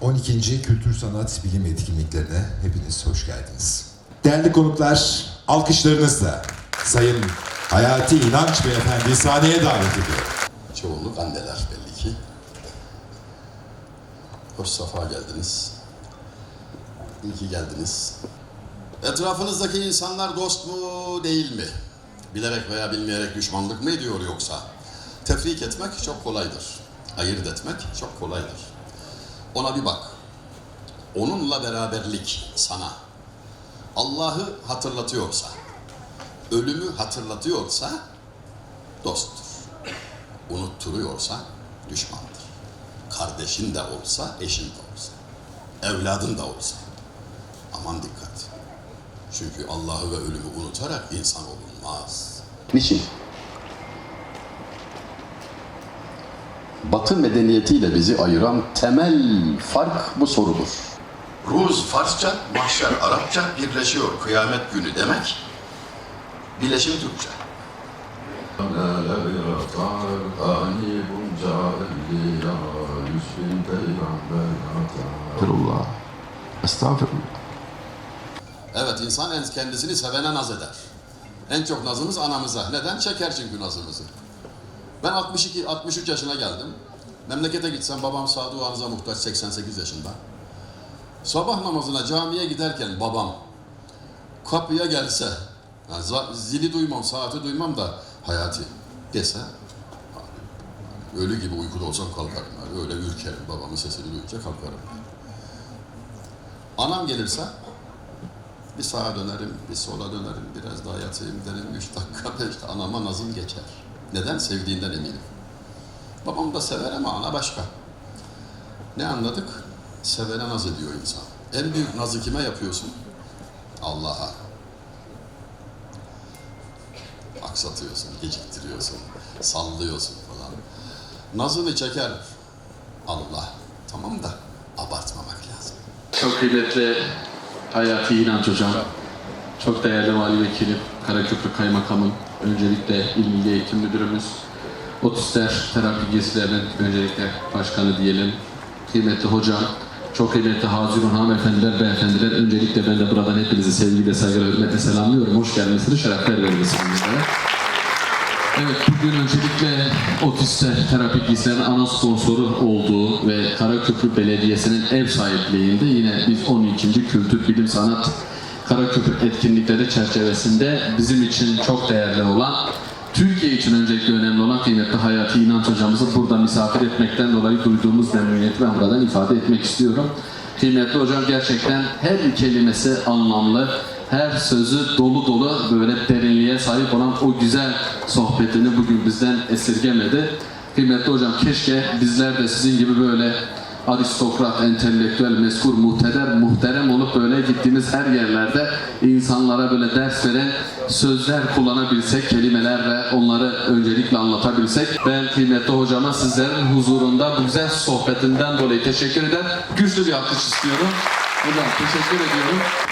12. Kültür Sanat Bilim Etkinliklerine hepiniz hoş geldiniz. Değerli konuklar, alkışlarınızla Sayın Hayati İnanç Beyefendi sahneye davet ediyorum. Çoğunluk anneler belli ki. Hoş safa geldiniz. İyi ki geldiniz. Etrafınızdaki insanlar dost mu değil mi? Bilerek veya bilmeyerek düşmanlık mı ediyor yoksa? Tefrik etmek çok kolaydır. Ayırt etmek çok kolaydır. Ona bir bak. Onunla beraberlik sana Allah'ı hatırlatıyorsa, ölümü hatırlatıyorsa dosttur unutturuyorsa düşmandır. Kardeşin de olsa, eşin de olsa, evladın da olsa. Aman dikkat. Çünkü Allah'ı ve ölümü unutarak insan olunmaz. Niçin? Batı medeniyetiyle bizi ayıran temel fark bu sorudur. Ruz Farsça, mahşer Arapça birleşiyor kıyamet günü demek. Birleşim Türkçe. Estağfirullah Estağfirullah Evet insan en kendisini sevene naz eder. En çok nazımız anamıza. Neden? Çeker çünkü nazımızı. Ben 62 63 yaşına geldim. Memlekete gitsem babam Sadık muhtaç 88 yaşında. Sabah namazına camiye giderken babam kapıya gelse yani zili duymam, saati duymam da hayati dese ölü gibi uykuda olsam kalkarım. Yani. Öyle ürkerim. Babamın sesini duyunca kalkarım. Anam gelirse bir sağa dönerim, bir sola dönerim, biraz daha yatayım derim. Üç dakika, beş anama nazım geçer. Neden? Sevdiğinden eminim. Babam da sever ama ana başka. Ne anladık? Sevene naz ediyor insan. En büyük nazı kime yapıyorsun? Allah'a. Aksatıyorsun, geciktiriyorsun, sallıyorsun falan. Nazını çeker Allah. Tamam da abartmamak lazım. Çok kıymetli Hayati İnanç Hocam, çok değerli Vali Vekilim, Karaköprü Kaymakamım, öncelikle İl Milli Eğitim Müdürümüz, Otistler Terapi Gezilerinin öncelikle başkanı diyelim, kıymetli hocam, çok kıymetli Hazirun hanımefendiler, beyefendiler, öncelikle ben de buradan hepinizi sevgiyle, saygıyla, hürmetle selamlıyorum. Hoş gelmesini, şerefler vermesini. Evet, bugün öncelikle Otistler Terapi Giysilerinin ana sponsoru olduğu ve Karaköprü Belediyesi'nin ev sahipliğinde yine biz 12. Kültür Bilim Sanat Karaköprü etkinlikleri çerçevesinde bizim için çok değerli olan, Türkiye için öncelikle önemli olan kıymetli Hayati İnanç hocamızı burada misafir etmekten dolayı duyduğumuz memnuniyeti ben buradan ifade etmek istiyorum. Kıymetli hocam gerçekten her kelimesi anlamlı, her sözü dolu dolu böyle derinliğe sahip olan o güzel sohbetini bugün bizden esirgemedi. Kıymetli hocam keşke bizler de sizin gibi böyle aristokrat, entelektüel, meskur, muhteder, muhterem olup böyle gittiğimiz her yerlerde insanlara böyle ders veren sözler kullanabilsek, kelimelerle onları öncelikle anlatabilsek. Ben kıymetli hocama sizlerin huzurunda bu güzel sohbetinden dolayı teşekkür eder. Güçlü bir alkış istiyorum. Hocam teşekkür ediyorum.